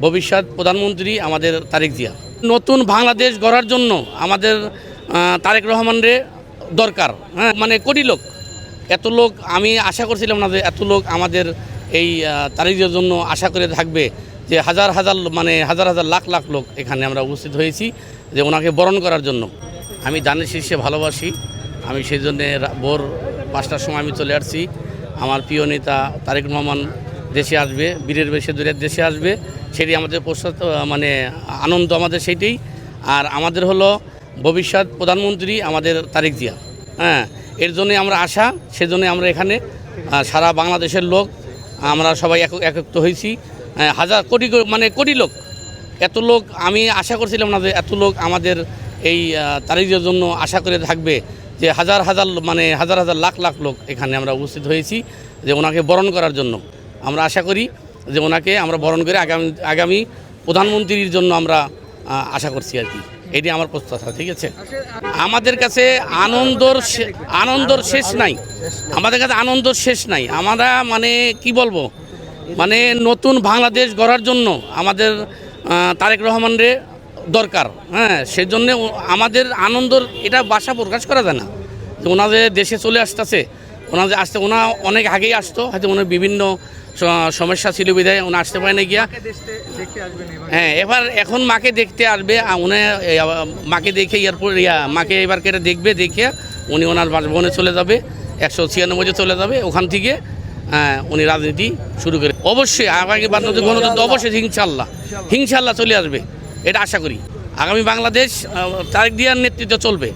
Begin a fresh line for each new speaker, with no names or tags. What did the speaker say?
ভবিষ্যৎ প্রধানমন্ত্রী আমাদের তারেক জিয়া। নতুন বাংলাদেশ গড়ার জন্য আমাদের তারেক রহমানরে দরকার হ্যাঁ? মানে কোটি লোক। এত লোক, আমি আশা করছিলাম না যে এত লোক আমাদের এই তারেক জিয়ার জন্য আশা করে থাকবে যে হাজার হাজার মানে হাজার হাজার লাখ লাখ লোক এখানে আমরা উপস্থিত হয়েছি যে ওনাকে বরণ করার জন্য। আমি দানের শীর্ষে ভালোবাসি। আমি সেই জন্যে ভোর পাঁচটার সময় আমি চলে আসছি। আমার প্রিয় নেতা তারেক রহমান দেশে আসবে বীরের বেশে দূরের দেশে আসবে সেটি আমাদের প্রস্তাব মানে আনন্দ আমাদের সেইটাই। আর আমাদের হলো ভবিষ্যৎ প্রধানমন্ত্রী আমাদের তারেক জিয়া। হ্যাঁ এর জন্যে আমরা আশা সেজন্য আমরা এখানে সারা বাংলাদেশের লোক আমরা সবাই এক একত্র হয়েছি। আহ, হাজার কোটি মানে কোটি লোক। এত লোক আমি আশা করছিলাম না যে এত লোক আমাদের এই তারিখের জন্য আশা করে থাকবে যে হাজার হাজার মানে হাজার হাজার লাখ লাখ লোক এখানে আমরা উপস্থিত হয়েছি যে ওনাকে বরণ করার জন্য। আমরা আশা করি যে ওনাকে আমরা বরণ করে আগামী আগামী প্রধানমন্ত্রীর জন্য আমরা আশা করছি আর কি। এটি আমার প্রত্যাশা, ঠিক আছে? আমাদের কাছে আনন্দর আনন্দর শেষ নাই। আমাদের কাছে আনন্দর শেষ নাই। আমরা মানে কি বলব? মানে নতুন বাংলাদেশ গড়ার জন্য আমাদের তারেক রহমানরে দরকার হ্যাঁ? সেজন্য আমাদের আনন্দর এটা বাসা প্রকাশ করা যায় না। যে ওনাদের দেশে চলে আসতেছে, ওনাদের আসতে, ওনা অনেক আগেই আসতো, হয়তো ওনার বিভিন্ন সমস্যা ছিল বিধায় উনি আসতে পারে না গিয়া হ্যাঁ এবার এখন মাকে দেখতে আসবে উনি মাকে দেখে এয়ারপোর্ট ইয়া মাকে এবার কেটে দেখবে দেখে উনি ওনার বাসভবনে চলে যাবে একশো ছিয়ানব্বইতে চলে যাবে ওখান থেকে হ্যাঁ, উনি রাজনীতি শুরু করে। অবশ্যই আগামী বাংলাদেশ গণতন্ত্র অবশ্যই হিংসাল্লাহ হিংসাল্লাহ চলে আসবে এটা আশা করি। আগামী বাংলাদেশ তারেক দিয়ার নেতৃত্বে চলবে।